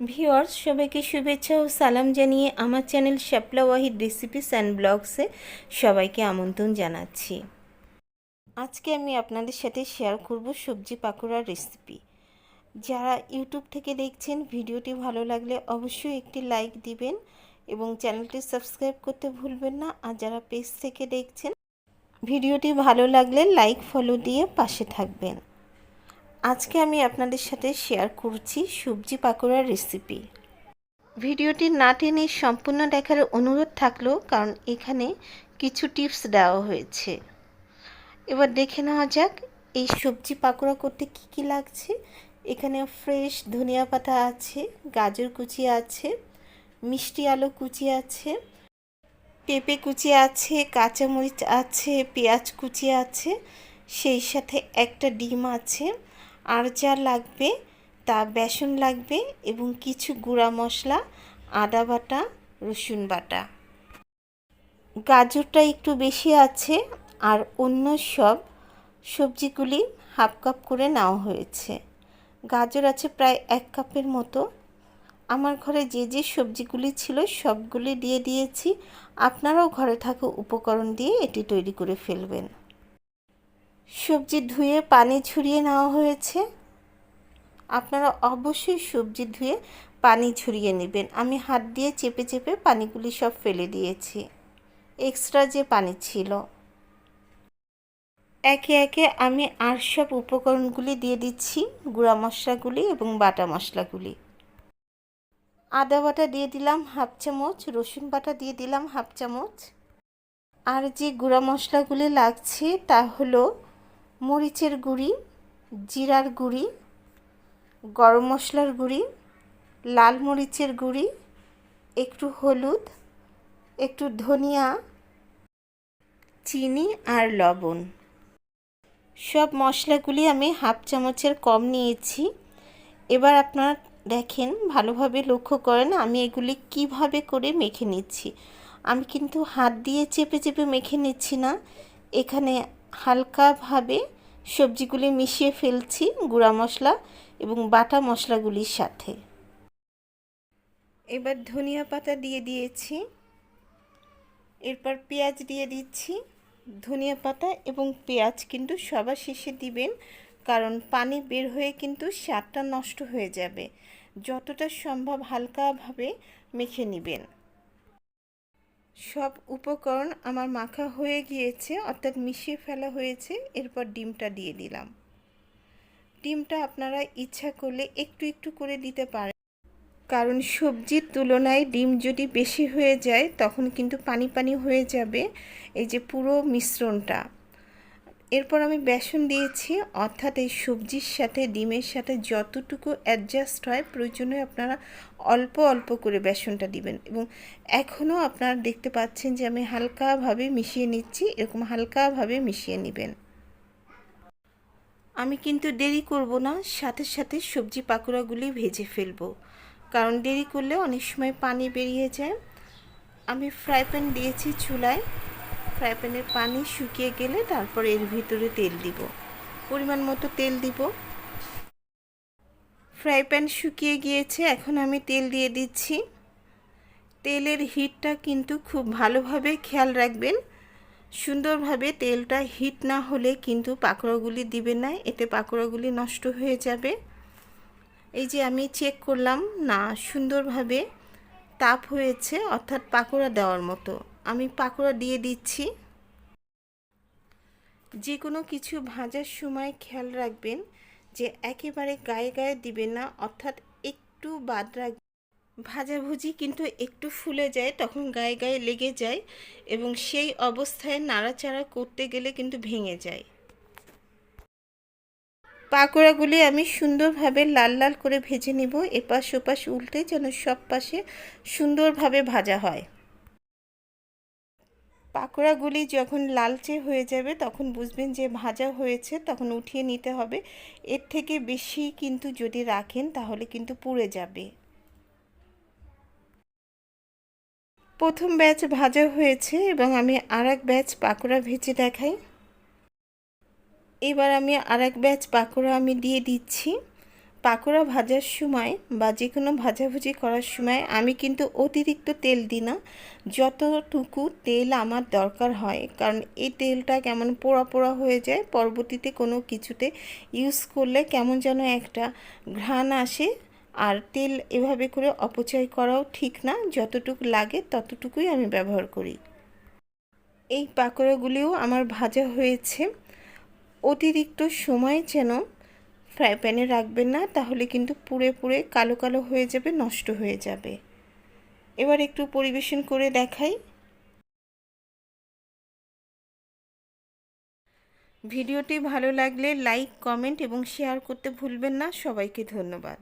Viewers সবাইকে শুভেচ্ছা ও সালাম জানিয়ে আমার channel Shapla Wahid recipes and ব্লগসে সবাইকে আমন্ত্রণ জানাচ্ছি। আজকে আমি আপনাদের সাথে শেয়ার করব সবজি পাকোড়ার রেসিপি। যারা ইউটিউব থেকে দেখছেন, ভিডিওটি ভালো লাগলে অবশ্যই একটি লাইক দিবেন এবং চ্যানেলটি সাবস্ক্রাইব করতে ভুলবেন না। আর যারা পেজ থেকে দেখছেন, ভিডিওটি ভালো লাগলে লাইক, ফলো দিয়ে পাশে থাকবেন। আজকে আমি আপনাদের সাথে শেয়ার করছি সবজি পাকোড়ার রেসিপি ভিডিওটি না টেনে সম্পূর্ণ দেখার অনুরোধ থাকল, কারণ এখানে কিছু টিপস দেওয়া হয়েছে। এবার দেখে নেওয়া যাক, এই সবজি পাকোড়া করতে কি কি লাগছে। এখানে ফ্রেশ ধনিয়া পাতা আছে, গাজর কুচি আছে, মিষ্টি আলু কুচি আছে, পেঁপে কুচি আছে, কাঁচামরিচ আছে, পেঁয়াজ কুচি আছে, সেই সাথে একটা ডিম আছে। আর যা লাগবে তা বেসন লাগবে এবং কিছু গুঁড়া মশলা, আদা বাটা, রসুন বাটা। গাজরটা একটু বেশি আছে আর অন্য সব সবজিগুলি হাফ কাপ করে নেওয়া হয়েছে। গাজর আছে প্রায় এক কাপের মতো। আমার ঘরে যে যে সবজিগুলি ছিল সবগুলি দিয়ে দিয়েছি। আপনারাও ঘরে থাকা উপকরণ দিয়ে এটি তৈরি করে ফেলবেন। সবজি ধুয়ে পানি ঝরিয়ে নেওয়া হয়েছে। আপনারা অবশ্যই সবজি ধুয়ে পানি ঝরিয়ে নেবেন। আমি হাত দিয়ে চেপে চেপে পানিগুলি সব ফেলে দিয়েছি। এক্সট্রা যে পানি ছিল। একে একে আমি আর সব উপকরণগুলি দিয়ে দিচ্ছি, গুঁড়া মশলাগুলি এবং বাটা মশলাগুলি। আদা বাটা দিয়ে দিলাম হাফ চামচ, রসুন বাটা দিয়ে দিলাম হাফ চামচ। আর যে গুঁড়া মশলাগুলি লাগছে তা হলো মরিচের গুঁড়ি, জিরার গুঁড়ি, গরম মশলার গুঁড়ি, লাল মরিচের গুঁড়ি, একটু হলুদ, একটু ধনিয়া, চিনি আর লবণ। সব মশলাগুলি আমি হাফ চামচের কম নিয়েছি। এবার আপনারা দেখেন, ভালোভাবে লক্ষ্য করেন আমি এগুলি কীভাবে করে মেখে নিচ্ছি। আমি কিন্তু হাত দিয়ে চেপে চেপে মেখে নিচ্ছি না। এখানে হালকাভাবে সবজিগুলি মিশিয়ে ফেলছি গুঁড়া মশলা এবং বাটা মশলাগুলির সাথে। এবার ধনিয়া পাতা দিয়ে দিয়েছি। এরপর পেঁয়াজ দিয়ে দিচ্ছি। ধনিয়া পাতা এবং পেঁয়াজ কিন্তু সবার শেষে দিবেন, কারণ পানি বের হয়ে কিন্তু স্বাদটা নষ্ট হয়ে যাবে। যতটা সম্ভব হালকাভাবে মেখে নেবেন। সব উপকরণ আমার মাখা হয়ে গিয়েছে, অর্থাৎ মিশিয়ে ফেলা হয়েছে। এরপর ডিমটা দিয়ে দিলাম। ডিমটা আপনারা ইচ্ছা করলে একটু একটু করে দিতে পারেন। কারণ সবজির তুলনায় ডিম যদি বেশি হয়ে যায়, তখন কিন্তু পানি পানি হয়ে যাবে। এই যে পুরো মিশ্রণটা। এরপর আমি বেসন দিয়েছি, অর্থাৎ এই সবজির সাথে, ডিমের সাথে যতটুকু অ্যাডজাস্ট হয়, প্রয়োজনে আপনারা অল্প অল্প করে বেসনটা দিবেন। এবং এখনও আপনারা দেখতে পাচ্ছেন যে আমি হালকাভাবে মিশিয়ে নিচ্ছি, এরকম হালকাভাবে মিশিয়ে নেবেন। আমি কিন্তু দেরি করব না, সাথে সাথে সবজি পাকোড়াগুলি ভেজে ফেলব। কারণ দেরি করলে অনেক সময় পানি বেরিয়ে যায়। আমি ফ্রাই প্যান দিয়েছি চুলায়। ফ্রাই প্যানের পানি শুকিয়ে গেলে তারপর এর ভিতরে তেল দিব। পরিমাণ মতো তেল দিব। ফ্রাই প্যান শুকিয়ে গিয়েছে, এখন আমি তেল দিয়ে দিচ্ছি। তেলের হিটটা কিন্তু খুব ভালোভাবে খেয়াল রাখবেন। সুন্দরভাবে তেলটা হিট না হলে কিন্তু পাকোড়াগুলি দিবে না, এতে পাকোড়াগুলি নষ্ট হয়ে যাবে। এই যে আমি চেক করলাম, না, সুন্দরভাবে তাপ হয়েছে, অর্থাৎ পাকোড়া দেওয়ার মতো। আমি পাকোড়া দিয়ে দিচ্ছি। যে কোনো কিছু ভাজার সময় খেয়াল রাখবেন যে একেবারে গায়ে গায়ে দিবেন না, অর্থাৎ একটু বাদ রাখ ভাজাভুজি কিন্তু একটু ফুলে যায়, তখন গায়ে গায়ে লেগে যায় এবং সেই অবস্থায় নাড়াচাড়া করতে গেলে কিন্তু ভেঙে যায়। পাকোড়াগুলি আমি সুন্দরভাবে লাল লাল করে ভেজে নেব, এপাশ ওপাশ উল্টে যেন সব পাশে সুন্দরভাবে ভাজা হয়। পাকোড়াগুলি যখন লালচে হয়ে যাবে, তখন বুঝবেন যে ভাজা হয়েছে, তখন উঠিয়ে নিতে হবে। এর থেকে বেশি কিন্তু যদি রাখেন, তাহলে কিন্তু পুড়ে যাবে। প্রথম ব্যাচ ভাজা হয়েছে এবং আমি আর এক ব্যাচ পাকোড়া ভেজে দেখাই। এবার আমি আর এক ব্যাচ পাকোড়া আমি দিয়ে দিচ্ছি। পাকোড়া ভাজার সময় বা যে কোনো ভাজাভুজি করার সময় আমি কিন্তু অতিরিক্ত তেল দিই না। যতটুকু তেল আমার দরকার হয়, কারণ এই তেলটা কেমন পোড়া পোড়া হয়ে যায়, পরবর্তীতে কোনো কিছুতে ইউজ করলে কেমন যেন একটা ঘ্রাণ আসে। আর তেল এভাবে করে অপচয় করাও ঠিক না, যতটুকু লাগে ততটুকুই আমি ব্যবহার করি। এই পাকোড়াগুলিও আমার ভাজা হয়েছে। অতিরিক্ত সময় যেন ফ্রাই প্যানে রাখবেন না, তাহলে কিন্তু পুড়ে পুড়ে কালো কালো হয়ে যাবে, নষ্ট হয়ে যাবে। এবার একটু পরিবেশন করে দেখাই। ভিডিওটি ভালো লাগলে লাইক, কমেন্ট এবং শেয়ার করতে ভুলবেন না। সবাইকে ধন্যবাদ।